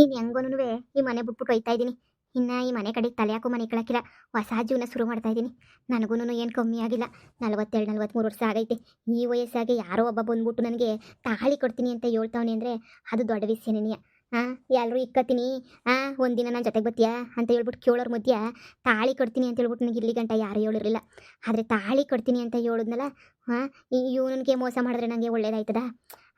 ಇನ್ನು ಹೆಂಗೋನು ಈ ಮನೆ ಬಿಟ್ಬಿಟ್ಟು ಹೋಯ್ತಾ ಇದ್ದೀನಿ. ಇನ್ನು ಈ ಮನೆ ಕಡೆಗೆ ತಲೆ ಹಾಕೋ ಮನೆ ಕಳಕಿಲ್ಲ. ಹೊಸ ಜೀವನ ಶುರು ಮಾಡ್ತಾ ಇದ್ದೀನಿ. ನನಗೂನು ಏನು ಕಮ್ಮಿ ಆಗಿಲ್ಲ. ನಲವತ್ತೆರಡು ನಲ್ವತ್ತ್ಮೂರು ವರ್ಷ ಆಗೈತೆ. ಈ ವಯಸ್ಸಾಗೆ ಯಾರೋ ಒಬ್ಬ ಬಂದ್ಬಿಟ್ಟು ನನಗೆ ತಾಳಿ ಕೊಡ್ತೀನಿ ಅಂತ ಹೇಳ್ತಾವನೆ ಅಂದರೆ ಅದು ದೊಡ್ಡ ವಿಷಯನೇನಿಯ ಹಾಂ ಎಲ್ಲರೂ ಇಕ್ಕತ್ತೀನಿ. ಹಾಂ ಒಂದಿನ ನಾನು ಜೊತೆಗೆ ಬತ್ತೀಯಾ ಅಂತ ಹೇಳ್ಬಿಟ್ಟು ಕೇಳೋರ ಮಧ್ಯ ತಾಳಿ ಕೊಡ್ತೀನಿ ಅಂತ ಹೇಳ್ಬಿಟ್ಟು ನನಗೆ ಇಲ್ಲಿ ಗಂಟ ಯಾರು ಹೇಳಿರಲಿಲ್ಲ. ಆದರೆ ತಾಳಿ ಕೊಡ್ತೀನಿ ಅಂತ ಹೇಳಿದ್ನಲ್ಲ ಹಾಂ ಇವನಿಗೆ ಮೋಸ ಮಾಡಿದ್ರೆ ನನಗೆ ಒಳ್ಳೇದಾಯ್ತದ?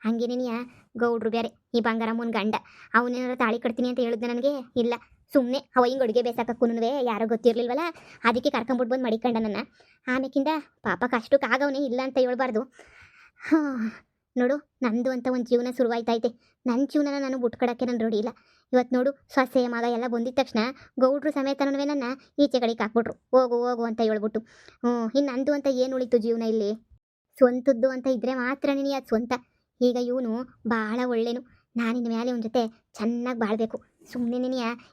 ಹಂಗೇನೇನಿಯ? ಗೌಡ್ರು ಬೇರೆ ಈ ಬಂಗಾರಮ್ಮನ ಗಂಡ. ಅವನೇನಾರ ತಾಳಿ ಕಟ್ತೀನಿ ಅಂತ ಹೇಳಿದ್ನ ನನಗೆ? ಇಲ್ಲ. ಸುಮ್ಮನೆ ಅವ ಹಿಂಗೆ ಅಡುಗೆ ಬೇಸಾಕಕ್ಕೂನುವೆ, ಯಾರೋ ಗೊತ್ತಿರಲಿಲ್ವಲ್ಲ? ಅದಕ್ಕೆ ಕರ್ಕೊಂಬಿಟ್ಟು ಬಂದು ಮಡಿಕೊಂಡ ನನ್ನ. ಆಮೇಕಿಂದ ಪಾಪ ಕಷ್ಟಕ್ಕೆ ಆಗವನೇ ಇಲ್ಲ ಅಂತ ಹೇಳ್ಬಾರ್ದು. ಹಾಂ, ನೋಡು, ನಂದು ಅಂತ ಒಂದು ಜೀವನ ಶುರುವಾಯ್ತೈತೆ ನನ್ನ ಜೀವನನ ನಾನು ಬಿಟ್ಕೊಡೋಕ್ಕೆ ನಾನು ರೂಢಿ ಇಲ್ಲ. ಇವತ್ತು ನೋಡು, ಸೊಸೆ, ಮಗ ಎಲ್ಲ ಬಂದಿದ್ದ ತಕ್ಷಣ ಗೌಡ್ರು ಸಮೇತನೂ ನನ್ನ ಈಚೆ ಕಡೆಗೆ ಹಾಕ್ಬಿಟ್ರು. ಹೋಗು ಹೋಗು ಅಂತ ಹೇಳ್ಬಿಟ್ಟು. ಹ್ಞೂ ಇನ್ನು ನಂದು ಅಂತ ಏನು ಉಳಿತು ಜೀವನ ಇಲ್ಲಿ? ಸ್ವಂತದ್ದು ಅಂತ ಇದ್ದರೆ ಮಾತ್ರ ನೀನು ಅದು ಸ್ವಂತ? ಈಗ ಇವನು ಭಾಳ ಒಳ್ಳೆನು. ನಾನಿನ ಮೇಲೆ ಅವನ ಜೊತೆ ಚೆನ್ನಾಗಿ ಬಾಳಬೇಕು. ಸುಮ್ಮನೆ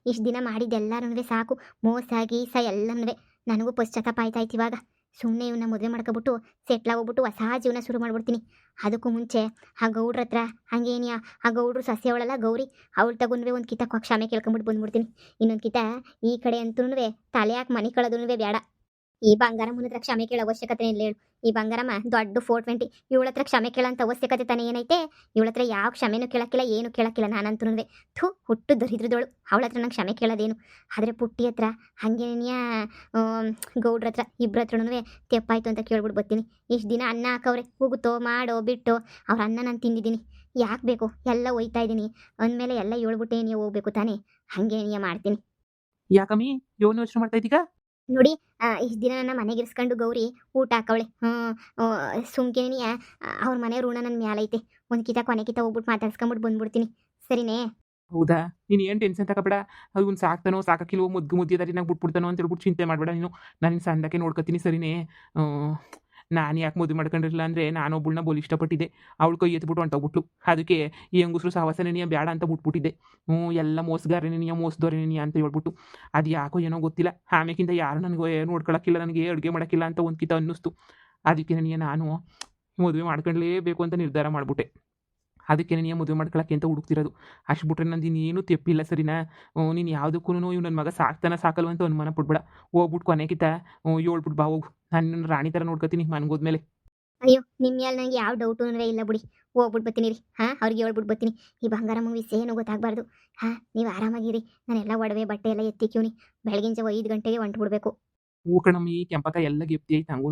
ಇಷ್ಟು ದಿನ ಮಾಡಿದ್ದೆಲ್ಲರೂ ಸಾಕು. ಮೋಸ, ಗೀಸ ಎಲ್ಲನೂ ನನಗೂ ಪಶ್ಚಾತ್ತಾಪ ಆಯ್ತಾಯ್ತು ಇವಾಗ. ಸುಮ್ಮನೆ ಇವನ್ನ ಮದುವೆ ಮಾಡ್ಕೊಬಿಟ್ಟು ಸೆಟ್ಲಾಗೋಗ್ಬಿಟ್ಟು ಹೊಸ ಜೀವನ ಶುರು ಮಾಡ್ಬಿಡ್ತೀನಿ. ಅದಕ್ಕೂ ಮುಂಚೆ ಆ ಗೌಡ್ರ ಹತ್ರ, ಹಂಗೇನಿಯ? ಆ ಗೌಡ್ರು ಸಸ್ಯವಳಲ್ಲ ಗೌರಿ, ಅವಳು ತಗೊಂಡ್ವಿ ಒಂದು ಕಿತ ಕ್ಷಮೆ ಕೇಳ್ಕೊಂಬಿಟ್ಟು ಬಂದ್ಬಿಡ್ತೀನಿ. ಇನ್ನೊಂದು ಕಿತ ಈ ಕಡೆ ಅಂತೂ ತಲೆ ಹಾಕಿ ಮನೆ ಕಳೆದೂ ಬೇಡ. ಈ ಬಂಗಾರಮ್ಮನ ಹತ್ರ ಕ್ಷಮೆ ಕೇಳೋ ಅವಶ್ಯಕತೆ ಇಲ್ಲ ಹೇಳು. ಈ ಬಂಗಾರಮ್ಮ ದೊಡ್ಡ ಫೋರ್ ಟ್ವೆಂಟಿ ಇವಳ ಹತ್ರ ಕ್ಷಮೆ ಕೇಳೋಂಥ ಅವಶ್ಯಕತೆ ತಾನೇ ಏನೈತೆ? ಇವಳ ಹತ್ರ ಯಾವ ಕ್ಷಮೆನೂ ಕೇಳಕ್ಕಿಲ್ಲ, ಏನು ಕೇಳಕ್ಕಿಲ್ಲ ನಾನಂತೂ ಥೂ, ಹುಟ್ಟು ದರಿದ್ರದೋಳು ಅವಳ ಹತ್ರ ನಂಗೆ ಕ್ಷಮೆ ಕೇಳೋದೇನು? ಆದರೆ ಪುಟ್ಟಿ ಹತ್ರ ಹಾಗೇನಿಯ ಗೌಡ್ರ ಹತ್ರ ಇಬ್ಬರ ಹತ್ರನೂ ತೆಪ್ಪಾಯ್ತು ಅಂತ ಕೇಳ್ಬಿಟ್ಟು ಬರ್ತೀನಿ. ಇಷ್ಟು ದಿನ ಅನ್ನ ಹಾಕವ್ರೆ ಹೋಗುತ್ತೋ ಮಾಡೋ, ಬಿಟ್ಟೋ, ಅವ್ರ ಅನ್ನ ನಾನು ತಿಂದಿದ್ದೀನಿ. ಯಾಕೆ ಬೇಕು? ಎಲ್ಲ ಒಯ್ತಾ ಇದ್ದೀನಿ. ಅಂದಮೇಲೆ ಎಲ್ಲ ಹೇಳ್ಬಿಟ್ಟೆ ನೀವು ಹೋಗ್ಬೇಕು ತಾನೇ? ಹಾಗೇನಿಯ ಮಾಡ್ತೀನಿ. ಯಾಕಮ್ಮಿ ಯೋನ್ ಯೋಚನೆ ಮಾಡ್ತಾ ಇದ್ದೀಗ ನೋಡಿ ಇಷ್ಟು ದಿನ ನನ್ನ ಮನೆಗೆ ಇರಿಸ್ಕೊಂಡು ಗೌರಿ ಊಟ ಹಾಕವಳೆ. ಹ್ಞೂ ಸುಮ್ಕೆನಿಯ ಅವ್ರ ಮನೆ ಋಣ ನನ್ನ ಮ್ಯಾಲೈತೆ ಒಂದು ಕಿತ ಕೊನೆ ಕಿತ ಹೋಗ್ಬಿಟ್ಟು ಮಾತಾಡ್ಸ್ಕೊಂಬಿಟ್ಟು ಬಂದ್ಬಿಡ್ತೀನಿ. ಸರಿನೇ? ಹೌದಾ? ನೀನು ಏನು ಟೆನ್ಷನ್ ತಗೋಬೇಡ ಅವ್ನು ಸಾಕ್ತಾನೋ ಸಾಕಿಲ್ವೋ ಮುದ್ದು ಮುದ್ದೆ ದಾರಿ ನಂಗೆ ಬಿಟ್ಬಿಡ್ತಾನೋ ಅಂತ ಹೇಳ್ಬಿಟ್ಟು ಚಿಂತೆ ಮಾಡಬೇಡ ನೀನು. ನಾನು ಸಣ್ಣಕ್ಕೆ ನೋಡ್ಕೊತೀನಿ, ಸರಿನೇ? ನಾನು ಯಾಕೆ ಮದುವೆ ಮಾಡ್ಕೊಂಡಿರಲಿಲ್ಲ ಅಂದರೆ ನಾನೊಬ್ಬಳನ್ನ ಬೋಲ್ ಇಷ್ಟಪಟ್ಟಿದ್ದೆ. ಅವಳು ಕೈ ಎತ್ಬಿಟ್ಟು ಹೊಂಟೋಗ್ಬಿಟ್ಲು. ಅದಕ್ಕೆ ಈ ಹೆಂಗಸರು ಸಹವಾಸನೇ ನೀ ಬೇಡ ಅಂತ ಬಿಟ್ಬಿಟ್ಟಿದ್ದೆ. ಹ್ಞೂ, ಎಲ್ಲ ಮೋಸಗಾರನೇ ನೀ ಮೋಸದವ್ರೇ ನೀ ಅಂತ ಹೇಳ್ಬಿಟ್ಟು. ಅದು ಯಾಕೋ ಏನೋ ಗೊತ್ತಿಲ್ಲ. ಆಮೇಕಿಂತ ಯಾರು ನನಗೆ ನೋಡ್ಕೊಳಕ್ಕಿಲ್ಲ, ನನಗೆ ಅಡುಗೆ ಮಾಡೋಕ್ಕಿಲ್ಲ ಅಂತ ಒಂದು ಕಿತ ಅನ್ನಿಸ್ತು. ಅದಕ್ಕೆ ನನಗೆ ನಾನು ಮದುವೆ ಮಾಡ್ಕೊಳ್ಳೇಬೇಕು ಅಂತ ನಿರ್ಧಾರ ಮಾಡಿಬಿಟ್ಟೆ. ಅದಕ್ಕೆ ನೀನು ಮದುವೆ ಮಾಡ್ಕೊಳಕ್ಕೆ ಅಂತ ಹುಡುಕ್ತಿರೋದು. ಅಷ್ಟು ಬಿಟ್ರೆ ನಂದು ಇನ್ನೇನು ತೆಪ್ಪಿಲ್ಲ ಸರಿನಾ? ನೀನು ಯಾವುದಕ್ಕೂ ಇವ್ ನನ್ನ ಮಗ ಸಾಕ್ತಾನ ಸಾಕಲ್ವ ಅಂತ ಅನುಮಾನ ಪಡ್ಬೇಡ. ಹೋಗ್ಬಿಟ್ಟು ಕೊನೆಗಿತ ಹೇಳ್ಬಿಟ್ಟು ಬಾ ಹೋಗು. ನಾನು ನಿನ್ನ ರಾಣಿ ಥರ ನೋಡ್ಕೊತೀನಿ ಮನ್ಗೋದ್ಮೇಲೆ ಅಯ್ಯೋ ನಿಮ್ಮ ಮೇಲೆ ನಂಗೆ ಯಾವ ಡೌಟು ಅಂದರೆ ಇಲ್ಲ ಬಿಡಿ. ಹೋಗ್ಬಿಟ್ಟು ಬರ್ತೀನಿ ರೀ ಹಾಂ ಅವ್ರಿಗೆ ಹೇಳ್ಬಿಟ್ಟು ಬರ್ತೀನಿ. ಈ ಬಂಗಾರ ವಿಷಯ ಏನು ಗೊತ್ತಾಗಬಾರ್ದು. ಹಾಂ ನೀವು ಆರಾಮಾಗಿರಿ. ನಾನೆಲ್ಲ ಒಡವೆ ಬಟ್ಟೆ ಎಲ್ಲ ಎತ್ತಿಕ್ಯೂನಿ ಬೆಳಗಿನ ಜಾವ ಐದು ಗಂಟೆಗೆ ಹೊಂಟ್ಬಿಡ್ಬೇಕು. ಹೂ ಈ ಕೆಂಪಕ್ಕ ಎಲ್ಲ ಗೆಪ್ತಿ ಐತೆ ಹಂಗೂ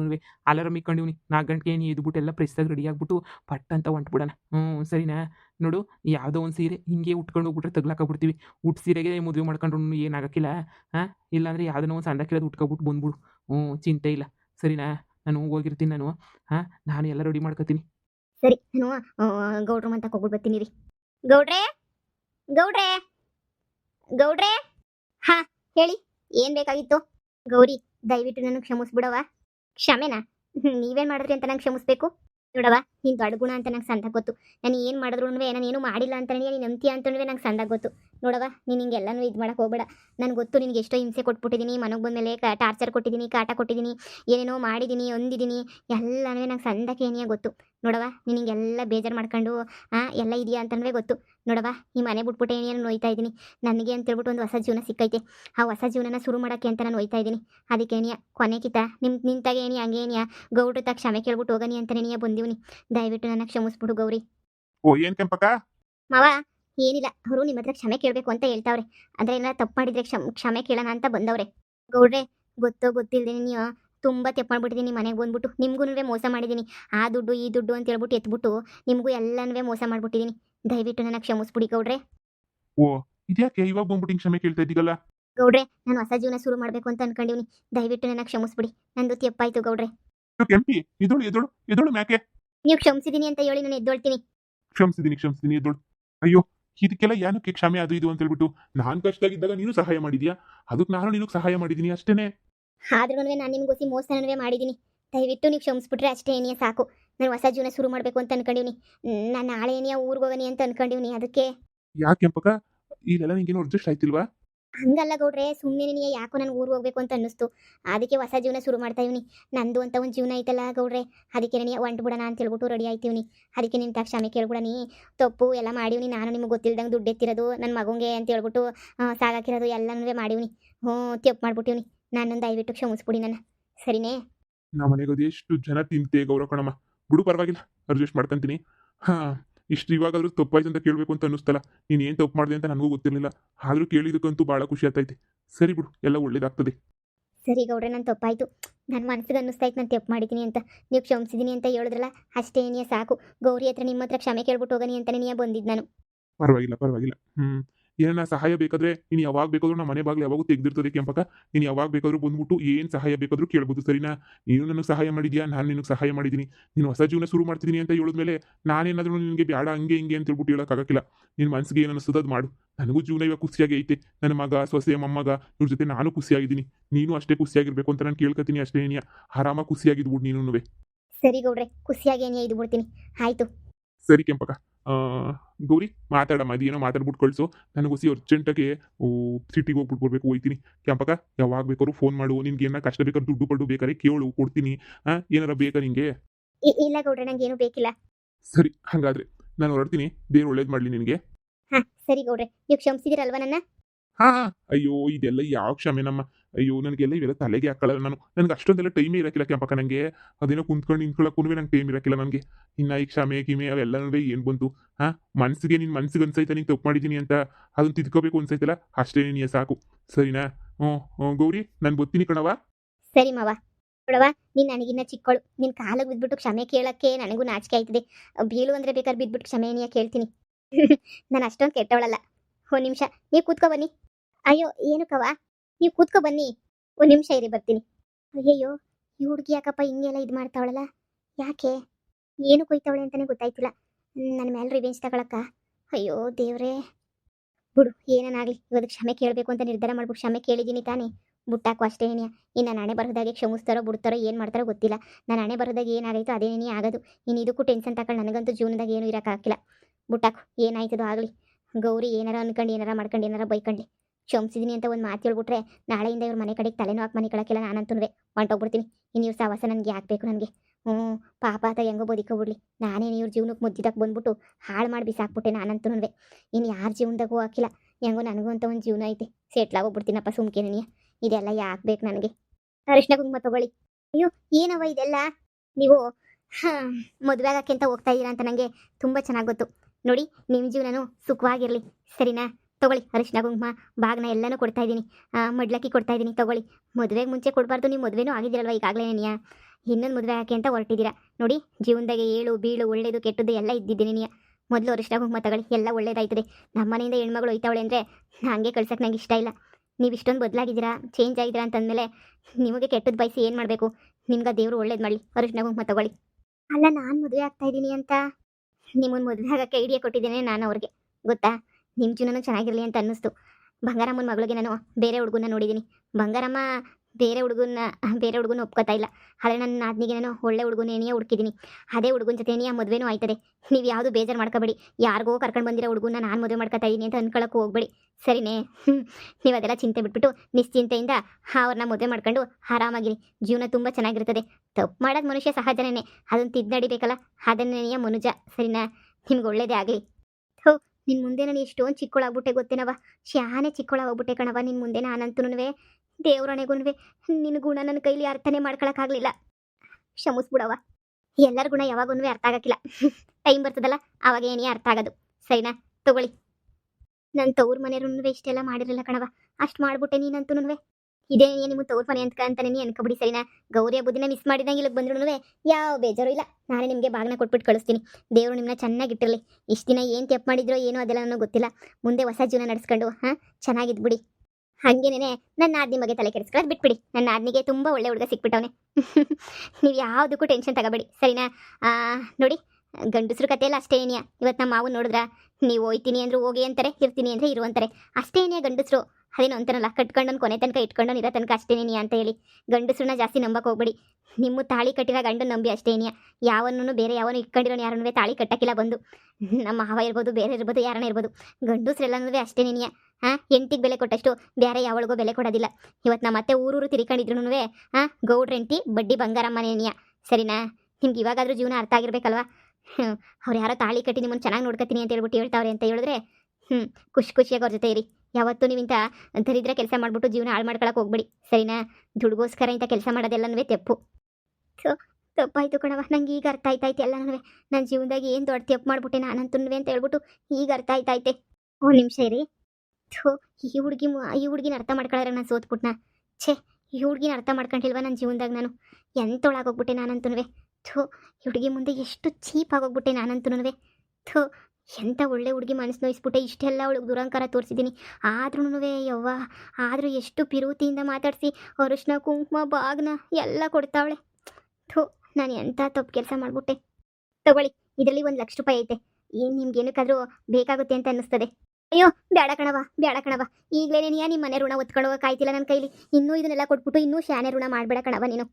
ಅಲಾರಾಮ್ ಇಕ್ಕೊಂಡಿವ್ನಿ. ನಾಲ್ಕು ಗಂಟೆಗೆ ನೀ ಎಲ್ಲಾ ಎಲ್ಲ ಪ್ರೆಸ್ಸಾಗಿ ರೆಡಿ ಆಗ್ಬಿಟ್ಟು ಪಟ್ ಅಂತ ಹೊಂಟ್ಬಿಡೋಣ. ಹ್ಞೂ ಸರಿನಾ? ನೋಡು ಯಾವುದೋ ಒಂದು ಸೀರೆ ಹಿಂಗೆ ಉಟ್ಕೊಂಡು ಹೋಗ್ಬಿಟ್ರೆ ತಗ್ಲಾಕಬಿಡ್ತೀವಿ ಉಟ್ ಸೀರೆಗೆ ಮದುವೆ ಮಾಡ್ಕೊಂಡ್ರು ಏನಾಗಕ್ಕಿಲ್ಲ ಹಾಂ ಇಲ್ಲಾಂದ್ರೆ ಯಾವುದೋ ಒಂದು ಸಂದಕ್ಕಿರೋದು ಉಟ್ಕೊಬಿಟ್ಟು ಬಂದ್ಬಿಡು. ಹ್ಞೂ ಚಿಂತೆ ಇಲ್ಲ. ಸರಿನಾ? ನಾನು ಹೋಗಿರ್ತೀನಿ ನಾನು. ಹಾಂ? ನಾನು ಎಲ್ಲ ರೆಡಿ ಮಾಡ್ಕೊತೀನಿ. ಸರಿ, ನಾನು ಗೌಡ್ರ ಅಂತ ಹೋಗ್ಬಿಟ್ಟು ಬರ್ತೀನಿ ರೀ. ಗೌಡ್ರೆ? ಗೌಡ್ರೆ? ಗೌಡ್ರೆ? ಹಾ, ಹೇಳಿ. ಏನ್ ಬೇಕಾಗಿತ್ತು? ಗೌರಿ, ದಯವಿಟ್ಟು ನನಗೆ ಕ್ಷಮಿಸ್ಬಿಡವ ಕ್ಷಮೆನಾ? ನೀವೇನ್ ಮಾಡಿದ್ರಿ ಅಂತ ನಂಗೆ ಕ್ಷಮಿಸ್ಬೇಕು? ನೋಡವ ನೀನ್ ದೊಡ್ಡ ಗುಣ ಅಂತ ನಂಗೆ ಸಂದ ಗೊತ್ತು. ನಾನು ಏನ್ ಮಾಡಿದ್ರು ನಾನು ಏನು ಮಾಡಿಲ್ಲ ಅಂತ ನೀನು ನಂಬ್ತೀಯ ಅಂತ ನಂಗೆ ಸಂದಾಗ ಗೊತ್ತು. ನೋಡವ ನೀನು ಹಿಂಗೆಲ್ಲನೂ ಇದು ಮಾಡಕ್ಕೆ ಹೋಗ್ಬೇಡ. ನನಗೆ ಗೊತ್ತು ನಿನಗೆ ಎಷ್ಟೋ ಹಿಂಸೆ ಕೊಟ್ಬಿಟ್ಟಿದ್ದೀನಿ ಮನೆಗೆ ಬಂದಮೇಲೆ ಟಾರ್ಚರ್ ಕೊಟ್ಟಿದ್ದೀನಿ ಕಾಟ ಕೊಟ್ಟಿದ್ದೀನಿ ಏನೇನೋ ಮಾಡಿದ್ದೀನಿ ಹೊಂದಿದ್ದೀನಿ ಎಲ್ಲನೂ ನಂಗೆ ಸಂದಕ್ಕೆ ಏನಿಯ ಗೊತ್ತು. ನೋಡವ ನೀನು ಹಿಂಗೆಲ್ಲ ಬೇಜಾರು ಮಾಡ್ಕೊಂಡು ಹಾಂ ಎಲ್ಲ ಇದೆಯಾ ಅಂತಂದ್ರೆ ಗೊತ್ತು. ನೋಡವ ಈ ಮನೆ ಬಿಟ್ಬಿಟ್ಟು ಏನೇನು ನೋಯ್ತಾ ಇದ್ದೀನಿ ನನಗೆ ಅಂತೇಳ್ಬಿಟ್ಟು ಒಂದು ಹೊಸ ಜೀವನ ಸಿಕ್ಕೈತೆ. ಆ ಹೊಸ ಜೀವನನ ಶುರು ಮಾಡೋಕ್ಕೆ ಅಂತ ನಾನು ಒಯ್ತಾ ಇದ್ದೀನಿ ಅದಕ್ಕೆ ಏನಿಯ ಕೊನೆ ಕಿತ. ನಿಮ್ಮ ನಿಂತಾಗ ಏನಿ ಹಂಗೆ ಏನಿಯ? ಗೌಡ್ರ ತ ಕ್ಷಮೆ ಕೇಳ್ಬಿಟ್ಟು ಹೋಗನಿ ಅಂತ ನೀನಿಯ ಬಂದಿವ್ನಿ. ದಯವಿಟ್ಟು ನನ್ನ ಕ್ಷಮಿಸ್ಬಿಡು ಗೌರಿ. ಓ ಏನ್ ಕೆಂಪಕ್ಕ? ಮಾವ ಏನಿಲ್ಲ ಅವರು ನಿಮ್ಮ ಹತ್ರ ಕ್ಷಮೆ ಕೇಳಬೇಕು ಅಂತ ಹೇಳ್ತಾವ್ರೆ. ಅಂದ್ರೆ ಏನಾರ ತಪ್ಪು ಮಾಡಿದ್ರೆ ಕ್ಷಮ ಕ್ಷಮೆ ಕೇಳೋಣ ಅಂತ ಬಂದವ್ರೆ. ಗೌಡ್ರೆ ಗೊತ್ತೋ ಗೊತ್ತಿಲ್ಲದೆ ನೀವು ತುಂಬ ತೆಪ್ಪ ಮಾಡ್ಬಿಟ್ಟಿದ್ದೀನಿ ಮನೆಗೆ ಬಂದ್ಬಿಟ್ಟು. ನಿಮ್ಗೂ ಮೋಸ ಮಾಡಿದ್ದೀನಿ ಆ ದುಡ್ಡು ಈ ದುಡ್ಡು ಅಂತ ಹೇಳ್ಬಿಟ್ಟು ಎತ್ಬಿಟ್ಟು ನಿಮಗೂ ಎಲ್ಲನೂ ಮೋಸ ಮಾಡ್ಬಿಟ್ಟಿದ್ದೀನಿ ದಯವಿಟ್ಟು ನನ್ನ ಕ್ಷಮಿಸ್ಬಿಡಿ ಗೌಡ್ರೆ. ಓ ಇದ್ಯಾಕೆ? ಇವಾಗ ಬಂದ್ಬಿಟ್ಟು ಕ್ಷಮೆ ಕೇಳ್ತಾ ಇದ್ದೀಗಲ್ಲ ಗೌಡ್ರೆ ನಾನು ಹೊಸ ಜೀವನ ಶುರು ಮಾಡಬೇಕು ಅಂತ ಅನ್ಕೊಂಡಿವ್ನಿ. ದಯವಿಟ್ಟು ನನ್ನ ಕ್ಷಮಿಸ್ಬಿಡಿ. ನಂದು ತೆಪ್ಪಾಯ್ತು ಗೌಡ್ರೆ. ನೀವ್ ಕೆಂಪಿ ಎದೋಳು ಎದೋಳು ಎದೋಳು ಮ್ಯಾಕೆ? ನೀವು ಕ್ಷಮಿಸಿದ್ದೀನಿ ಅಂತ ಹೇಳಿ ನಾನು ಎದ್ದೊಳ್ತೀನಿ. ಕ್ಷಮಿಸಿದೀನಿ ಕ್ಷಮಿಸಿದೀನಿ ಎದ್ದೋಳು. ಅಯ್ಯೋ ಇದಕ್ಕೆಲ್ಲ ಏನಕ್ಕೆ ಕ್ಷಮೆ ಅದು ಇದು ಅಂತ ಹೇಳ್ಬಿಟ್ಟು ನಾನ್ ಕಷ್ಟದಾಗಿದ್ದಾಗ ನೀನು ಸಹಾಯ ಮಾಡಿದ್ಯಾ? ಅದಕ್ಕೆ ನಾನು ನಿನಗೆ ಸಹಾಯ ಮಾಡಿದ್ದೀನಿ ಅಷ್ಟೇನೆ. ಆದ್ರೂ ನಾನು ನಿಮ್ಗೋಸಿ ಮೋಸನವೇ ಮಾಡಿದ್ದೀನಿ ದಯವಿಟ್ಟು ನೀವು ಕ್ಷಮಿಸ್ಬಿಟ್ರೆ ಅಷ್ಟೇ ಏನಿಯ ಸಾಕು. ನಾನು ಹೊಸ ಜೀವನ ಶುರು ಮಾಡಬೇಕು ಅಂತ ಅನ್ಕೊಂಡಿವ್ನಿ. ನಾನು ನಾಳೆ ಏನಿಯ ಊರಿಗೆ ಹೋಗನಿ ಅಂತ ಅನ್ಕೊಂಡಿವ್ನಿ ಅದಕ್ಕೆ. ಯಾಕೆ ಕೆಂಪಕ್ಕ? ಇಲ್ಲೆಲ್ಲ ನಿಂಗೇನು ಅಡ್ಜಸ್ಟ್ ಆಯ್ತಿಲ್ವಾ? ಹಂಗಲ್ಲ ಗೌಡ್ರೆ ಸುಮ್ಮನೆ ನೀ, ಯಾಕೋ ನನಗೆ ಊರು ಹೋಗ್ಬೇಕು ಅಂತ ಅನ್ನಿಸ್ತು. ಅದಕ್ಕೆ ಹೊಸ ಜೀವನ ಶುರು ಮಾಡ್ತಾ ಇವ್ನಿ. ನಂದು ಅಂತ ಒಂದು ಜೀವನ ಐತಲ್ಲ ಗೌಡ್ರೆ. ಅದಕ್ಕೆ ನೀ ಒಂಟು ಬಿಡೋಣ ಅಂತ ಹೇಳ್ಬಿಟ್ಟು ರೆಡಿ ಆಯ್ತೀವ್ನಿ ಅದಕ್ಕೆ ನಿಮ್ಮ ತಾಗ ಕ್ಷಮೆ ಕೇಳ್ಬಿಡಣಿ ತಪ್ಪು ಎಲ್ಲ ಮಾಡಿವ್ನಿ ನಾನು ನಿಮಗೆ ಗೊತ್ತಿಲ್ದಂಗೆ ದುಡ್ಡು ಎತ್ತಿರೋದು ನನ್ನ ಮಗುಂಗೆ ಅಂತ ಹೇಳ್ಬಿಟ್ಟು ಸಾಗಾಕಿರೋದು ಎಲ್ಲನೂ ಮಾಡಿವ್ನಿ ಹ್ಞೂ, ತಪ್ಪು ಮಾಡ್ಬಿಟ್ಟಿವ್ನಿ ನಾನು ದಯವಿಟ್ಟು ಕ್ಷಮಿಸ್ಬಿಡಿ ನನ್ನ. ಸರಿನೇ? ನಮ್ಮ ಮನೆಗೆ ಎಷ್ಟು ಜನ ತಿಂತೆ ಗೌರವ ಕಣಮ್ಮ. ಬಿಡು ಪರವಾಗಿಲ್ಲ. ಅಡ್ಜಸ್ಟ್ ಮಾಡ್ಕೊಂತೀನಿ. ಹಾ. ಇಷ್ಟು ಇವಾಗಾದ್ರೂ ತಪ್ಪಾಯ್ತು ಅಂತ ಕೇಳಬೇಕು ಅಂತ ಅನ್ನಿಸ್ತಲ್ಲ ನೀನು ಏನು ತಪ್ಪು ಮಾಡಿದೆ ಅಂತ ನನಗೂ ಗೊತ್ತಿರಲಿಲ್ಲ. ಆದರೂ ಕೇಳಿದಕ್ಕಂತೂ ಭಾಳ ಖುಷಿ ಆಗ್ತೈತೆ. ಸರಿ ಬಿಡು ಎಲ್ಲ ಒಳ್ಳೇದಾಗ್ತದೆ. ಸರಿ ಗೌಡ್ರೆ ನಾನು ತಪ್ಪಾಯಿತು. ನನ್ನ ಮನಸ್ಸಿಗೆ ಅನ್ನಿಸ್ತಾ ಇತ್ತು ನಾನು ತಪ್ಪು ಮಾಡಿದ್ದೀನಿ ಅಂತ. ನೀವು ಕ್ಷಮಿಸಿದ್ದೀನಿ ಅಂತ ಹೇಳಿದ್ರಲ್ಲ ಅಷ್ಟೇ ನೀ ಸಾಕು. ಗೌರಿ ಹತ್ರ ನಿಮ್ಮ ಹತ್ರ ಕ್ಷಮೆ ಕೇಳ್ಬಿಟ್ಟು ಹೋಗನಿ ಅಂತಲೇ ನೀ ಬಂದಿದ್ದು ನಾನು. ಪರವಾಗಿಲ್ಲ ಪರವಾಗಿಲ್ಲ. ಹ್ಞೂ ಏನನ್ನ ಸಹಾಯ ಬೇಕಾದ್ರೆ ನೀನು ಯಾವಾಗ ಬೇಕಾದ್ರೂ ನಮ್ಮ ಮನೆ ಬಾಗಿಲು ಯಾವಾಗೂ ತೆಗೆದಿರ್ತದೆ ಕೆಂಪಕ ನೀನು ಯಾವಾಗ ಬೇಕಾದ್ರೂ ಬಂದ್ಬಿಟ್ಟು ಏನು ಸಹಾಯ ಬೇಕಾದ್ರೂ ಕೇಳ್ಬೋದು ಸರಿನಾ? ನೀನು ನನಗೆ ಸಹಾಯ ಮಾಡಿದ್ಯಾ? ನಾನು ನಿನಗೆ ಸಹಾಯ ಮಾಡಿದ್ದೀನಿ. ನೀನು ಹೊಸ ಜೀವನ ಶುರು ಮಾಡ್ತಿದ್ದೀನಿ ಅಂತ ಹೇಳಿದ್ಮೇಲೆ ನಾನೇನಾದರೂ ನಿನಗೆ ಬೇಡ ಹಂಗೆ ಹಿಂಗೆ ಅಂತ ಹೇಳ್ಬಿಟ್ಟು ಹೇಳೋಕ್ಕಾಗಕ್ಕಿಲ್ಲ ನಿನ್ನ ಮನಸ್ಸಿಗೆ ಏನು ಅನಿಸ್ತದೆ ಅದು ಮಾಡು. ನನಗೂ ಜೀವನ ಇವಾಗ ಖುಷಿಯಾಗಿ ಐತೆ. ನನ್ನ ಮಗ ಸೊಸೆ ಮೊಮ್ಮಗ ಇವ್ರ ಜೊತೆ ನಾನು ಖುಷಿಯಾಗಿದ್ದೀನಿ. ನೀನು ಅಷ್ಟೇ ಖುಷಿಯಾಗಿರ್ಬೇಕು ಅಂತ ನಾನು ಕೇಳ್ಕೊತೀನಿ ಅಷ್ಟೇ ನೀನು. ಆರಾಮಾಗಿ ಖುಷಿಯಾಗಿದ್ಬಿಡು ನೀನು ಸರಿ ಗೌಡ್ರೆ ಖುಷಿಯಾಗಿ ಏನೇ ಇದ್ಬಿಡ್ತೀನಿ ಆಯಿತು. ಸರಿ ಕೆಂಪಕ ಗೌರಿ ಮಾತಾಡಮ್ಮ ಅದೇನೋ ಮಾತಾಡ್ಬಿಟ್ಟು ಕಳಿಸು. ನನಗೋಸಿ ಅರ್ಜೆಂಟಾಗಿ ಸಿಟಿಗೆ ಹೋಗ್ಬಿಟ್ಟು ಬರ್ಬೇಕು ಹೋಯ್ತೀನಿ. ಕ್ಯಾಂಪಕ್ಕ ಯಾವಾಗ ಬೇಕಾದ್ರು ಫೋನ್ ಮಾಡು. ನಿನ್ಗೆ ಏನಾರ ಕಷ್ಟ ಬೇಕಾದ್ರೆ ದುಡ್ಡು ಪಡ್ಡು ಬೇಕಾದ್ರೆ ಕೇಳು ಕೊಡ್ತೀನಿ. ಹಾಂ ಏನಾರ ಬೇಕಾ ನಿಂಗೆ? ಇಲ್ಲ ಗೌಡ್ರೆ ನಂಗೇನು ಬೇಕಿಲ್ಲ. ಸರಿ ಹಾಗಾದ್ರೆ ನಾನು ಹೊರಡ್ತೀನಿ. ಬೇರೆ ಒಳ್ಳೇದು ಮಾಡಲಿ ನಿನಗೆ. ಹಾಂ ಸರಿ ಗೌಡ್ರೆ. ನೀವು ಕ್ಷಮಿಸಿದಿರಲ್ವಾ ನನ್ನ? ಹಾ ಅಯ್ಯೋ, ಇದೆಲ್ಲ ಯಾವ ಕ್ಷಮೆ ನಮ್ಮ ಅಯ್ಯೋ, ನನಗೆಲ್ಲ ಇವೆಲ್ಲ ತಲೆಗೆ ಹಾಕಲ್ಲ. ನಾನು, ನನಗೆ ಅಷ್ಟೊಂದೆಲ್ಲ ಟೈಮೇ ಇರಕ್ಕಿಲ್ಲ ಕೆಂಪಕ್ಕ ನನಗೆ ಅದೇನೋ ಕುಂತ್ಕೊಂಡು ನಿಂತ್ಕೊಳ್ಳೋಕ್ಕೂ ನಂಗೆ ಟೈಮ್ ಇರಕ್ಕಿಲ್ಲ ನನಗೆ. ಇನ್ನ ಈ ಕ್ಷಮೆ, ಕಿಮೆ ಅವೆಲ್ಲನೂ ಏನು ಬಂತು? ಹಾ, ಮನ್ಸಿಗೆ ನಿನ್ನ ಮನ್ಸಿಗೆ ಅನ್ಸೈತ? ನೀನು ತಪ್ಪು ಮಾಡಿದ್ದೀನಿ ಅಂತ ಅದನ್ನು ತಿದ್ಕೋಬೇಕು ಅನ್ಸೈತಲ್ಲ? ಅಷ್ಟೇ ನೀನು ಸಾಕು. ಸರಿನಾ? ಹ್ಞೂ ಗೌರಿ, ನಾನು ಗೊತ್ತೀನಿ ಕಣವ ಸರಿ ಮಾವ. ನೋಡವ ನೀನು ನನಗಿನ್ನ ಚಿಕ್ಕಳು. ನಿನ್ನ ಕಾಲಿಗೆ ಬಿದ್ಬಿಟ್ಟು ಕ್ಷಮೆ ಕೇಳಕ್ಕೆ ನನಗೂ ನಾಚಿಕೆ ಆಯ್ತದೆ. ಬೀಳು ಅಂದರೆ ಬೇಕಾದ್ರೆ ಬಿದ್ಬಿಟ್ಟು ನೀ ಕೇಳ್ತೀನಿ. ನಾನು ಅಷ್ಟೊಂದು ಕೆಟ್ಟವಳಲ್ಲ. ಒಂದು ನಿಮಿಷ, ನೀವು ಕೂತ್ಕೊ ಬನ್ನಿ. ಅಯ್ಯೋ ಏನು ಕವ ನೀವು ಕೂತ್ಕೊ ಬನ್ನಿ. ಒಂದು ನಿಮಿಷ ಇರಿ, ಬರ್ತೀನಿ. ಅಯ್ಯಯ್ಯೋ, ಈ ಹುಡುಗಿ ಯಾಕಪ್ಪ ಹಿಂಗೆಲ್ಲ ಇದು ಮಾಡ್ತಾವಳಲ್ಲ? ಯಾಕೆ? ಏನು ಕೊಯ್ತಾವಳೆ ಅಂತಲೇ ಗೊತ್ತಾಯ್ತಿಲ್ಲ. ನನ್ನ ಮೇಲೆ ರಿವೆಂಜ್ ತಗೊಳಕ್ಕ. ಅಯ್ಯೋ, ದೇವ್ರೇ. ಬಿಡು, ಏನನ್ನಾಗಲಿ. ಇವತ್ತು ಕ್ಷಮೆ ಕೇಳಬೇಕು ಅಂತ ನಿರ್ಧಾರ ಮಾಡ್ಬಿಟ್ಟು ಕ್ಷಮೆ ಕೇಳಿದ್ದೀನಿ ತಾನೇ. ಬುಟ್ಟಾಕು ಅಷ್ಟೇ ಏನಿಯ. ಇನ್ನು ನಾನು ಬರೋದಾಗೆ ಕ್ಷಮಿಸ್ತಾರೋ, ಬಿಡ್ತಾರೋ, ಏನು ಮಾಡ್ತಾರೋ ಗೊತ್ತಿಲ್ಲ. ನಾನು ಹಣೆ ಬರೋದಾಗ ಏನಾಗೈತೋ ಅದೇನೇ ಆಗೋದು. ಇನ್ನು ಇದಕ್ಕೂ ಟೆನ್ಷನ್ ತಗೊಂಡು ನನಗಂತೂ ಜೀವನದಾಗ ಏನು ಇರೋಕ್ಕಾಗಿಲ್ಲ ಬುಟ್ಟಾಕು ಏನಾಯ್ತದೋ ಆಗಲಿ. ಗೌರಿ ಏನಾರ ಅನ್ಕೊಂಡು, ಏನಾರ ಮಾಡ್ಕೊಂಡು, ಏನಾರ ಬೈಕೊಂಡ್ಲಿ ಕ್ಷಮಿಸಿದ್ದೀನಿ ಅಂತ ಒಂದು ಮಾತು ಹೇಳ್ಬಿಟ್ರೆ ನಾಳೆಯಿಂದ ಇವ್ರ ಮನೆ ಕಡೆಗೆ ತಲೆನೂ ಹಾಕಿ ಮನೆ ಕಳಕ್ಕೆಲ್ಲ ನಾನಂತೂ ಹೊಂಟೋಗ್ಬಿಡ್ತೀನಿ. ಇನ್ನು ಇವ್ರ ಸವಾಸ ನನಗೆ ಯಾಕೆ ನನಗೆ? ಹ್ಞೂ ಪಾಪ ಆತ ಹೆಂಗೋ ಬದುಕೋಬಿಡ್ಲಿ ನಾನೇನು ಇವ್ರ ಜೀವನಕ್ಕೆ ಮುದ್ದಿದಾಗ ಬಂದ್ಬಿಟ್ಟು ಹಾಳು ಮಾಡಿ ಬಿಸಾಕ್ಬಿಟ್ಟೆ ನಾನಂತೂ ಇನ್ನು ಯಾರ ಜೀವನದಾಗೂ ಹಾಕಿಲ್ಲ. ಹೆಂಗೋ ನನಗೂ ಅಂತ ಒಂದು ಜೀವನ ಐತೆ. ಸೆಟ್ಲಾಗೋಗ್ಬಿಡ್ತೀನಪ್ಪ ಸುಮ್ಕೆ ನಿನಿಯ ಇದೆಲ್ಲ ಯಾಕೆ ಬೇಕು ನನಗೆ? ಅರಿಶಿನ ಕುಂಕುಮ ತಗೊಳ್ಳಿ. ಅಯ್ಯೋ ಏನವ ಇದೆಲ್ಲ? ನೀವು ಮದುವೆ ಆಗಕ್ಕೆ ಅಂತ ಹೋಗ್ತಾ ಇದ್ದೀರಾ ಅಂತ ನನಗೆ ತುಂಬ ಚೆನ್ನಾಗಿ ಗೊತ್ತು. ನೋಡಿ ನಿಮ್ಮ ಜೀವನನೂ ಸುಖವಾಗಿರಲಿ. ಸರಿನಾ? ತಗೊಳ್ಳಿ ಅರಿಶಿನ ಕುಂಕುಮ ಬಾಗ್ನ ಎಲ್ಲನೂ ಕೊಡ್ತಾ ಇದ್ದೀನಿ. ಮಡ್ಲಕ್ಕಿ ಕೊಡ್ತಾ ಇದ್ದೀನಿ, ತಗೊಳ್ಳಿ. ಮದುವೆಗೆ ಮುಂಚೆ ಕೊಡಬಾರ್ದು, ನೀವು ಮದುವೆನೂ ಆಗಿದ್ದೀರಲ್ವ ಈಗಾಗಲೇ, ನೀಯ? ಇನ್ನೊಂದು ಮದುವೆ ಹಾಕಿ ಅಂತ ಹೊರಟಿದ್ದೀರಾ? ನೋಡಿ, ಜೀವನದಾಗ ಏಳು, ಬೀಳು, ಒಳ್ಳೇದು, ಕೆಟ್ಟದ್ದು ಎಲ್ಲ ಇದ್ದಿದ್ದೀನಿ, ನೀಯ. ಮೊದಲು ಅರಿಶಿನ ಕುಂಕುಮ ತಗೊಳ್ಳಿ, ಎಲ್ಲ ಒಳ್ಳೇದಾಯ್ತದೆ. ನಮ್ಮ ಮನೆಯಿಂದ ಹೆಣ್ಮಗಳು ಹೋಯ್ತಾವಳೆ ಅಂದರೆ ಹಂಗೆ ಕಳ್ಸಕ್ಕೆ ನಂಗೆ ಇಷ್ಟ ಇಲ್ಲ. ನೀವು ಇಷ್ಟೊಂದು ಬದಲಾಗಿದ್ದೀರಾ ಚೇಂಜ್ ಆಗಿದ್ದೀರಾ ಅಂತಂದಮೇಲೆ ನಿಮಗೆ ಕೆಟ್ಟದ್ದು ಬಯಸಿ ಏನು ಮಾಡಬೇಕು? ನಿಮ್ಗೆ ದೇವರು ಒಳ್ಳೇದು ಮಾಡಲಿ. ಅರಿಶಿನ ಕುಂಕುಮ ತಗೊಳ್ಳಿ. ಅಲ್ಲ, ನಾನು ಮದುವೆ ಆಗ್ತಾ ಇದ್ದೀನಿ ಅಂತ ನಿಮ್ಮನ್ನು ಮದುವೆ ಐಡಿಯಾ ಕೊಟ್ಟಿದ್ದೇನೆ ನಾನು ಅವ್ರಿಗೆ. ಗೊತ್ತಾ? ನಿಮ್ಮ ಜೀವನನೂ ಚೆನ್ನಾಗಿರಲಿ ಅಂತ ಅನ್ನಿಸ್ತು. ಬಂಗಾರಮ್ಮನ ಮಗಳಿಗೆ ನಾನು ಬೇರೆ ಹುಡುಗನ ನೋಡಿದ್ದೀನಿ ಬಂಗಾರಮ್ಮ ಬೇರೆ ಹುಡುಗನ ಬೇರೆ ಹುಡುಗನ ಒಪ್ಕೋತಾ ಇಲ್ಲ. ಆದರೆ ನನ್ನ ನಾದಿನಿಗೆ ನಾನು ಒಳ್ಳೆ ಹುಡುಗನೇನಿಯೇ ಹುಡುಕಿದ್ದೀನಿ ಅದೇ ಹುಡುಗನ ಜೊತೆನೇ ಮದುವೆನೂ ಆಯ್ತದೆ. ನೀವು ಯಾವುದು ಬೇಜಾರು ಮಾಡ್ಕೋಬೇಡಿ. ಯಾರಿಗೋ ಕರ್ಕೊಂಡು ಬಂದಿರೋ ಹುಡುಗನ ನಾನು ಮದುವೆ ಮಾಡ್ಕೊತಾ ಇದ್ದೀನಿ ಅಂತ ಅನ್ಕೊಳಕ್ಕೆ ಹೋಗ್ಬೇಡಿ. ಸರಿನೇ? ನೀವು ಅದೆಲ್ಲ ಚಿಂತೆ ಬಿಟ್ಬಿಟ್ಟು ನಿಶ್ಚಿಂತೆಯಿಂದ ಅವ್ರನ್ನ ಮದುವೆ ಮಾಡ್ಕೊಂಡು ಆರಾಮಾಗಿರಿ. ಜೀವನ ತುಂಬ ಚೆನ್ನಾಗಿರ್ತದೆ. ತಪ್ಪು ಮಾಡೋದು ಮನುಷ್ಯ ಸಹಜನೇ ಅದನ್ನು ತಿದ್ದು ನಡಿಬೇಕಲ್ಲ ಅದನ್ನೇ ಮನುಜ. ಸರಿನಾ? ನಿಮ್ಗೆ ಒಳ್ಳೇದೇ ಆಗಲಿ. ನಿನ್ನ ಮುಂದೆ ನಾನು ಎಷ್ಟೊಂದು ಚಿಕ್ಕೊಳಾಗ್ಬಿಟ್ಟೆ ಗೊತ್ತೇನವ ಶಾನೆ ಚಿಕ್ಕೊಳಾಗ್ಬಿಟ್ಟೆ ಕಣವ ನಿನ್ನ ಮುಂದೆ ನಾನಂತೂನುವೆ, ದೇವ್ರಣೆಗೂನುವೆ. ನಿನ್ನ ಗುಣ ನನ್ನ ಕೈಲಿ ಅರ್ಥನೇ ಮಾಡ್ಕೊಳಕ್ಕಾಗಲಿಲ್ಲ. ಕ್ಷಮಿಸ್ಬಿಡವ ಎಲ್ಲರ ಗುಣ ಯಾವಾಗೂ ಅರ್ಥ ಆಗಕ್ಕಿಲ್ಲ. ಟೈಮ್ ಬರ್ತದಲ್ಲ, ಅವಾಗ ಏನೇ ಅರ್ಥ ಆಗೋದು. ಸರಿನಾ? ತಗೊಳ್ಳಿ. ನನ್ನ ತವ್ರ ಮನೆಯವ್ರೂ ಇಷ್ಟೆಲ್ಲ ಮಾಡಿರಲಿಲ್ಲ ಕಣವ ಅಷ್ಟು ಮಾಡ್ಬಿಟ್ಟೆ ನೀನಂತೂ ಇದೇ ನಿಮ್ಮ ತವ್ರ ಮನೆ ಅಂತ ಅಂತಾನೆ ಅನ್ಕೊಬಿಡಿ ಸರಿನಾ? ಗೌರಿ ಬುದ್ಧಿನ ಮಿಸ್ ಮಾಡಿದಂಗೆ ಇಲ್ಲಿಗೆ ಬಂದ್ರು ಯಾವ ಬೇಜಾರು ಇಲ್ಲ. ನಾನೇ ನಿಮಗೆ ಬಾಗ್ನ ಕೊಟ್ಬಿಟ್ಟು ಕಳಿಸ್ತೀನಿ. ದೇವರು ನಿಮ್ಮನ್ನ ಚೆನ್ನಾಗಿಟ್ಟಿರಲಿ ಇಷ್ಟು ದಿನ ಏನು ತೆಪ್ಪು ಮಾಡಿದ್ರೋ ಏನೋ ಅದೆಲ್ಲ ನನಗೆ ಗೊತ್ತಿಲ್ಲ. ಮುಂದೆ ಹೊಸ ಜೀವನ ನಡೆಸ್ಕೊಂಡು, ಹಾಂ? ಚೆನ್ನಾಗಿದ್ಬಿಡಿ ಹಾಗೇನೇ ನನ್ನ ಆದ್ನಿ ಬಗ್ಗೆ ತಲೆ ಕೆಡಿಸ್ಕೊಳ್ಳೋದು ಬಿಟ್ಬಿಡಿ. ನನ್ನ ಆದ್ನಿಗೆ ತುಂಬ ಒಳ್ಳೆ ಹುಡುಗ ಸಿಕ್ಬಿಟ್ಟವನೆ. ನೀವು ಯಾವುದಕ್ಕೂ ಟೆನ್ಷನ್ ತಗೋಬೇಡಿ. ಸರಿನಾ? ನೋಡಿ, ಗಂಡಸ್ರ ಕತೆ ಎಲ್ಲ ಅಷ್ಟೇ ಏನಿಯಾ? ಇವತ್ತು ನಮ್ಮ ಮಾವು ನೋಡಿದ್ರ? ನೀವು ಹೋಯ್ತೀನಿ ಅಂದ್ರೆ ಹೋಗಿ ಅಂತಾರೆ, ಇರ್ತೀನಿ ಅಂದ್ರೆ ಇರು ಅಂತಾರೆ. ಅಷ್ಟೇ ಏನಿಯಾ ಗಂಡಸರು? ಅದೇನೋ ಅಂತಾರಲ್ಲ ಕಟ್ಕೊಂಡು ಕೊನೆ ತನಕ ಇಟ್ಕೊಂಡು ಇರೋ ತನಕ ಅಷ್ಟೇ ನೀ ಅಂತ ಹೇಳಿ. ಗಂಡಸ್ರನ್ನ ಜಾಸ್ತಿ ನಂಬಕ್ಕೆ ಹೋಗ್ಬೇಡಿ. ನಿಮ್ಮ ತಾಳಿ ಕಟ್ಟಿರೋ ಗಂಡು ನಂಬಿ ಅಷ್ಟೇ ನೀ. ಯಾವನ್ನೂ ಬೇರೆ ಯಾವನು ಇಟ್ಕೊಂಡಿರೋನು ಯಾರನ್ನೂ ತಾಳಿ ಕಟ್ಟಕ್ಕಿಲ್ಲ ಬಂದು. ನಮ್ಮ ಮಾವ ಇರ್ಬೋದು, ಬೇರೆ ಇರ್ಬೋದು, ಯಾರನ್ನ ಇರ್ಬೋದು. ಗಂಡಸ್ರೆಲ್ಲನೂ ನೀ ಹಾಂ ಎಂಟಿಗೆ ಬೆಲೆ ಕೊಟ್ಟಷ್ಟು ಬೇರೆ ಯಾವಳಿಗೂ ಬೆಲೆ ಕೊಡೋದಿಲ್ಲ. ಇವತ್ತು ನಮ್ಮ ಮತ್ತೆ ಊರೂರು ತಿರ್ಕೊಂಡಿದ್ರು ಹಾಂ ಗೌಡ್ರ ಎಂಟಿ ಬಡ್ಡಿ ಬಂಗಾರಮ್ಮ ನೇನಿಯ ಸರಿನಾ? ನಿಮ್ಗೆ ಇವಾಗಾದರೂ ಜೀವನ ಅರ್ಥ ಆಗಿರ್ಬೇಕಲ್ವಾ? ಹ್ಞೂ ಅವ್ರು ಯಾರೋ ತಾಳಿ ಕಟ್ಟಿ ನಿಮ್ಮನ್ನು ಚೆನ್ನಾಗಿ ನೋಡ್ಕೊತೀನಿ ಅಂತ ಹೇಳ್ಬಿಟ್ಟು ಹೇಳ್ತಾವ್ರೆ ಅಂತ ಹೇಳಿದ್ರೆ ಹ್ಞೂ ಖುಷಿ ಖುಷಿಯಾಗಿ ಅವ್ರ ಜೊತೆ ಇರಿ. ಯಾವತ್ತೂ ನೀವಿಂತ ದರಿದ್ರ ಕೆಲಸ ಮಾಡ್ಬಿಟ್ಟು ಜೀವನ ಹಾಳು ಮಾಡ್ಕೊಳಕ್ಕೆ ಹೋಗ್ಬೇಡಿ. ಸರಿನಾ? ದುಡ್ಗೋಸ್ಕರ ಇಂಥ ಕೆಲಸ ಮಾಡೋದೆಲ್ಲನೂ ತೆಪ್ಪು. ಸೊ ತಪ್ಪಾಯಿತು ಕಣವ ನಂಗೆ ಈಗ ಅರ್ಥ ಆಯ್ತಾಯ್ತು ಎಲ್ಲನೂ ನನ್ನ ಜೀವನದಾಗ ಏನು ದೊಡ್ಡ ತಪ್ಪು ಮಾಡ್ಬಿಟ್ಟೆ ನಾನಂತೂ ಅಂತ ಹೇಳ್ಬಿಟ್ಟು ಈಗ ಅರ್ಥ ಆಯ್ತಾಯ್ತೆ. ಓ, ನಿಮಿಷ ಇರಿ. ಥೋ, ಈ ಹುಡುಗಿ ಈ ಹುಡುಗಿನ ಅರ್ಥ ಮಾಡ್ಕೊಳ್ಳೋದ್ರೆ ನಾನು ಸೋತ್ಬಿಟ್ನ? ಛೇ, ಈ ಹುಡುಗಿನ ಅರ್ಥ ಮಾಡ್ಕೊಂಡಿಲ್ವ ನನ್ನ ಜೀವನದಾಗ ನಾನು? ಎಂತೊಳಾಗೋಗ್ಬಿಟ್ಟೆ ನಾನಂತೂ ಥೋ, ಈ ಹುಡುಗಿ ಮುಂದೆ ಎಷ್ಟು ಚೀಪ್ ಆಗೋಗ್ಬಿಟ್ಟೆ ನಾನಂತೂ ಥೋ ಎಂಥ ಒಳ್ಳೆ ಹುಡುಗಿ ಮನಸ್ಸು ನೋಯಿಸ್ಬಿಟ್ಟೆ. ಇಷ್ಟೆಲ್ಲ ಅವಳಿಗೆ ದುರಂಕಾರ ತೋರಿಸಿದ್ದೀನಿ. ಆದ್ರೂ ಯವ್ವ, ಆದರೂ ಎಷ್ಟು ಪಿರುತಿಯಿಂದ ಮಾತಾಡಿಸಿ ಅರಿಶಿನ ಕುಂಕುಮ ಬಾಗ್ನ ಎಲ್ಲ ಕೊಡ್ತಾವಳೆ. ಥೋ, ನಾನು ಎಂಥ ತಪ್ಪು ಕೆಲಸ ಮಾಡಿಬಿಟ್ಟೆ. ತಗೊಳ್ಳಿ, ಇದರಲ್ಲಿ ಒಂದು ಲಕ್ಷ ರೂಪಾಯಿ ಐತೆ. ಏನು ನಿಮ್ಗೆ ಏನಕ್ಕಾದರೂ ಬೇಕಾಗುತ್ತೆ ಅಂತ ಅನ್ನಿಸ್ತದೆ. ಅಯ್ಯೋ ಬೇಡ ಕಣವ ಬೇಡ ಕಣವ ಈಗಲೇ ನೀನು ನಿಮ್ಮ ಮನೆ ಋಣ ಒತ್ಕೊಳ್ಳೋ ಕಾಯ್ತಿಲ್ಲ ನನ್ನ ಕೈಲಿ? ಇನ್ನೂ ಇದನ್ನೆಲ್ಲ ಕೊಟ್ಬಿಟ್ಟು ಇನ್ನೂ ಶಾನೆ ಋಣ ಮಾಡಬೇಡ ಕಣವ ನೀನು.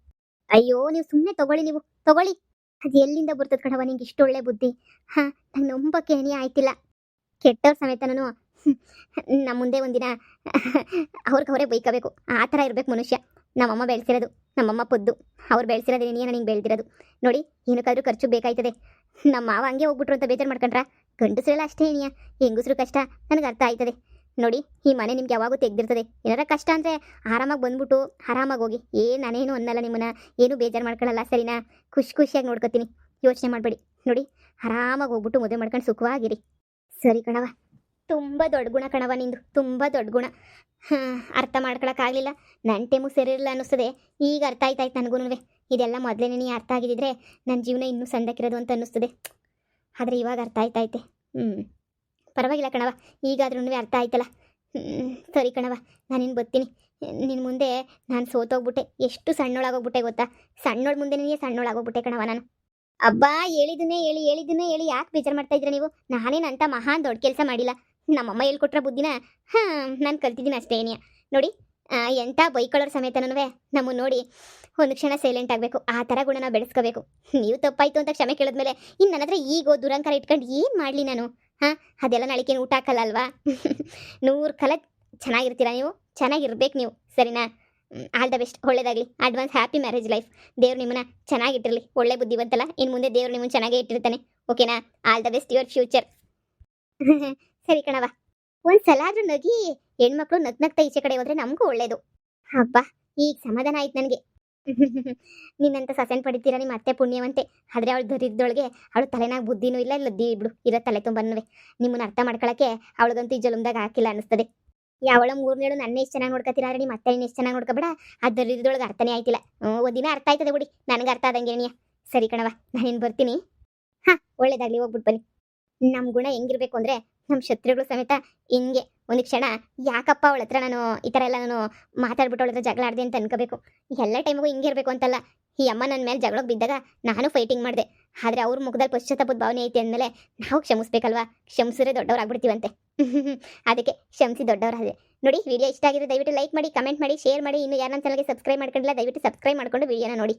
ಅಯ್ಯೋ, ನೀವು ಸುಮ್ಮನೆ ತಗೊಳ್ಳಿ ನೀವು. ತಗೊಳ್ಳಿ. ಅದು ಎಲ್ಲಿಂದ ಬರ್ತದೆ ಕಣವ ನಿಂಗೆ ಇಷ್ಟು ಒಳ್ಳೆ ಬುದ್ಧಿ? ಹಾಂ, ನಂಗೆ ನಂಬಕ್ಕೆ ಏನೇ ಆಯ್ತಿಲ್ಲ. ಕೆಟ್ಟವ್ರ ಸಮೇತ ನಾನು ನಮ್ಮ ಮುಂದೆ ಒಂದಿನ ಅವ್ರಿಗೆ ಅವರೇ ಬೈಕಬೇಕು. ಆ ಥರ ಇರಬೇಕು ಮನುಷ್ಯ. ನಮ್ಮಮ್ಮ ಬೆಳೆಸಿರೋದು, ನಮ್ಮಮ್ಮ ಪೊದ್ದು. ಅವ್ರು ಬೆಳೆಸಿರೋದು ಏನೇ ನನಗೆ ಬೆಳೆದಿರೋದು. ನೋಡಿ, ಏನಕ್ಕಾದ್ರೂ ಖರ್ಚು ಬೇಕಾಯ್ತದೆ. ನಮ್ಮ ಮಾವ ಹಂಗೆ ಹೋಗ್ಬಿಟ್ರು ಅಂತ ಬೇಜಾರು ಮಾಡ್ಕೊಂಡ್ರ? ಗಂಡಸ್ರೆಲ್ಲ ಅಷ್ಟೇ ಏನಿಯ ಹೆಂಗಸ್ರು ಕಷ್ಟ, ನನಗೆ ಅರ್ಥ ಆಯ್ತದೆ. ನೋಡಿ, ಈ ಮನೆ ನಿಮ್ಗೆ ಯಾವಾಗೂ ತೆಗ್ದಿರ್ತದೆ. ಏನಾರ ಕಷ್ಟ ಅಂದರೆ ಆರಾಮಾಗಿ ಬಂದ್ಬಿಟ್ಟು ಆರಾಮಾಗಿ ಹೋಗಿ. ಏನು ನಾನೇನು ಅನ್ನಲ್ಲ ನಿಮ್ಮನ್ನ. ಏನು ಬೇಜಾರು ಮಾಡ್ಕೊಳ್ಳಲ್ಲ ಸರಿನಾ? ಖುಷಿ ಖುಷಿಯಾಗಿ ನೋಡ್ಕೊತೀನಿ. ಯೋಚನೆ ಮಾಡಬೇಡಿ. ನೋಡಿ, ಆರಾಮಾಗಿ ಹೋಗ್ಬಿಟ್ಟು ಮದುವೆ ಮಾಡ್ಕೊಂಡು ಸುಖವಾಗಿರಿ. ಸರಿ ಕಣವ ತುಂಬ ದೊಡ್ಡ ಗುಣ ಕಣವ ನಿಂದು. ತುಂಬ ದೊಡ್ಡ ಗುಣ. ಹಾಂ, ಅರ್ಥ ಮಾಡ್ಕೊಳಕ್ಕಾಗಲಿಲ್ಲ ನನ್ನ ಟೈಮು ಸರಿ ಇರಲಿಲ್ಲ ಅನ್ನಿಸ್ತದೆ. ಈಗ ಅರ್ಥ ಆಯ್ತಾಯ್ತು ನನಗೂ ಇದೆಲ್ಲ ಮೊದಲೇ ನೀ ಅರ್ಥ ಆಗಿದ್ದಿದ್ರೆ ನನ್ನ ಜೀವನ ಇನ್ನೂ ಸಂದಕ್ಕಿರೋದು ಅಂತ ಅನ್ನಿಸ್ತದೆ. ಆದರೆ ಇವಾಗ ಅರ್ಥ ಆಯ್ತೈತೆ ಹ್ಞೂ ಪರವಾಗಿಲ್ಲ ಕಣವ ಈಗಾದ್ರೂ ಅರ್ಥ ಆಯ್ತಲ್ಲ. ಸರಿ ಕಣವ ನಾನಿನ್ನು ಬರ್ತೀನಿ ನಿನ್ನ ಮುಂದೆ ನಾನು ಸೋತೋಗ್ಬಿಟ್ಟೆ, ಎಷ್ಟು ಸಣ್ಣೊಳಾಗೋಗ್ಬಿಟ್ಟೆ ಗೊತ್ತಾ? ಸಣ್ಣೋಳ ಮುಂದೆ ನೀನೇ ಸಣ್ಣೊಳಾಗೋಗ್ಬಿಟ್ಟೆ ಕಣವ ನಾನು. ಅಬ್ಬಾ ಹೇಳಿದನ್ನೇ ಹೇಳಿ ಹೇಳಿದನ್ನೇ ಹೇಳಿ, ಯಾಕೆ ಬೇಜಾರು ಮಾಡ್ತಾ ಇದ್ರೆ ನೀವು? ನಾನೇನಂತ ಮಹಾನ್ ದೊಡ್ಡ ಕೆಲಸ ಮಾಡಿಲ್ಲ. ನಮ್ಮಮ್ಮ ಹೇಳ್ಕೊಟ್ರ ಬುದ್ಧಿನ, ಹಾಂ, ನಾನು ಕಲ್ತಿದ್ದೀನಿ ಅಷ್ಟೇ ಏನಿಯ. ನೋಡಿ ಎಂಥ ಬೈಕೊಳ್ಳೋರ್ ಸಮೇತನೂ ನಮ್ಮನ್ನು ನೋಡಿ ಒಂದು ಕ್ಷಣ ಸೈಲೆಂಟ್ ಆಗಬೇಕು, ಆ ಥರ ಗುಣನ ಬೆಳೆಸ್ಕೋಬೇಕು. ನೀವು ತಪ್ಪಾಯಿತು ಅಂತ ಕ್ಷಮೆ ಕೇಳಿದ್ಮೇಲೆ ಇನ್ನು ನನ್ನ ಹತ್ರ ಈಗೋ ದುರಂಕಾರ ಇಟ್ಕೊಂಡು ಏನು ಮಾಡಲಿ ನಾನು? ಹಾಂ, ಅದೆಲ್ಲ ನಾಳಿಕೇನು ಊಟ ಹಾಕಲ್ಲ ಅಲ್ವಾ ನೂರು ಕಲ ಚೆನ್ನಾಗಿರ್ತೀರಾ ನೀವು? ಚೆನ್ನಾಗಿರ್ಬೇಕು ನೀವು, ಸರಿನಾ? ಆಲ್ ದ ಬೆಸ್ಟ್, ಒಳ್ಳೇದಾಗಲಿ. Advance happy marriage life. ದೇವ್ರು ನಿಮ್ಮನ್ನ ಚೆನ್ನಾಗಿಟ್ಟಿರಲಿ. ಒಳ್ಳೆ ಬುದ್ಧಿ ಬಂತಲ್ಲ ಇನ್ನು ಮುಂದೆ ದೇವ್ರು ನಿಮ್ಮನ್ನು ಚೆನ್ನಾಗೇ ಇಟ್ಟಿರ್ತಾನೆ. ಓಕೆನಾ? All the best your future. ಸರಿ ಕಣವ ಒಂದು ಸಲ ಆದ್ರೂ ನಗಿ ಹೆಣ್ಮಕ್ಳು ನಗ್ ನಗ್ತಾ ಈಚೆ ಕಡೆ ಹೋದ್ರೆ ನಮಗೂ ಒಳ್ಳೇದು. ಹಬ್ಬ, ಈಗ ಸಮಾಧಾನ ಆಯ್ತು ನನಗೆ. ನಿನ್ನಂತ ಸಸೆನ್ ಪಡಿತೀರ, ನಿಮ್ಮ ಅತ್ತೆ ಪುಣ್ಯವಂತೆ. ಆದರೆ ಅವಳು ದರಿದ್ದೊಳಗೆ ಅವಳು ತಲೆನಾಗ ಬುದ್ಧಿನೂ ಇಲ್ಲ ಲದ್ದಿ ಬಿಡು, ಇರೋ ತಲೆ ತುಂಬನೂ ನಿಮ್ಮನ್ನ ಅರ್ಥ ಮಾಡ್ಕೊಳಕ್ಕೆ ಅವಳಿಗಂತೂ ಈ ಜಲಮ್ದಾಗ ಹಾಕಿಲ್ಲ ಅನ್ನಿಸ್ತದೆ. ಯಾವಳ ಮೂರನೇಳು ನನ್ನ ಎಷ್ಟು ಚೆನ್ನಾಗಿ ನೋಡ್ಕೊತೀರ, ಆದರೆ ನಿಮ್ಮ ಅತ್ತೆ ಎಷ್ಟು ಚೆನ್ನಾಗಿ ನೋಡ್ಕೊಬೇಡ, ಆ ದರಿದ್ರೊಳಗೆ ಅರ್ಥನೇ ಆಯ್ತಿಲ್ಲ. ಒಂದಿನ ಅರ್ಥ ಆಯ್ತದೆ ಬಿಡಿ, ನನಗೆ ಅರ್ಥ ಆದಂಗೆ ಸರಿ ಕಣವ ನಾನೇನು ಬರ್ತೀನಿ. ಹಾ, ಒಳ್ಳೇದಾಗ್ಲಿ ಹೋಗ್ಬಿಟ್ಟು ಬನ್ನಿ. ನಮ್ಮ ಗುಣ ಹೆಂಗಿರ್ಬೇಕು ಅಂದರೆ ನಮ್ಮ ಶತ್ರುಗಳು ಸಮೇತ ಹಿಂಗೆ ಒಂದು ಕ್ಷಣ, ಯಾಕಪ್ಪ ಅವಳ ಹತ್ರ ನಾನು ಈ ಥರ ಎಲ್ಲ ನಾನು ಮಾತಾಡ್ಬಿಟ್ಟು ಅವಳ ಹತ್ರ ಜಗಳ ಅಂತ ಅನ್ಕೋಬೇಕು. ಎಲ್ಲ ಟೈಮಿಗೂ ಹಿಂಗೆ ಇರಬೇಕು ಅಂತಲ್ಲ. ಈ ಅಮ್ಮ ನನ್ನ ಮೇಲೆ ಜಗಳಕ್ಕೆ ಬಿದ್ದಾಗ ನಾನು ಫೈಟಿಂಗ್ ಮಾಡಿದೆ. ಆದರೆ ಅವ್ರ ಮುಖದಲ್ಲಿ ಪಶ್ಚಾತ್ತಾಪದ ಭಾವನೆ ಐತೆ ಅಂದಮೇಲೆ ನಾವು ಕ್ಷಮಿಸ್ಬೇಕಲ್ವಾ? ಕ್ಷಮಿಸಿದ್ರೆ ದೊಡ್ಡವರಾಗ್ಬಿಡ್ತೀವಂತೆ. ಅದಕ್ಕೆ ಕ್ಷಮಿಸಿ ದೊಡ್ಡವರಾದೆ. ನೋಡಿ ವಿಡಿಯೋ ಇಷ್ಟ ಆಗಿದೆ ದಯವಿಟ್ಟು ಲೈಕ್ ಮಾಡಿ ಕಮೆಂಟ್ ಮಾಡಿ ಶೇರ್ ಮಾಡಿ. ಇನ್ನು ಯಾರು ನನ್ನ ಚಾನಲ್ಗೆ ಸಬ್ಸ್ಕ್ರೈಬ್ ಮಾಡ್ಕೊಂಡಿಲ್ಲ, ದಯವಿಟ್ಟು ಸಬ್ಸ್ಕ್ರೈಬ್ ಮಾಡ್ಕೊಂಡು ವಿಡಿಯೋನ ನೋಡಿ.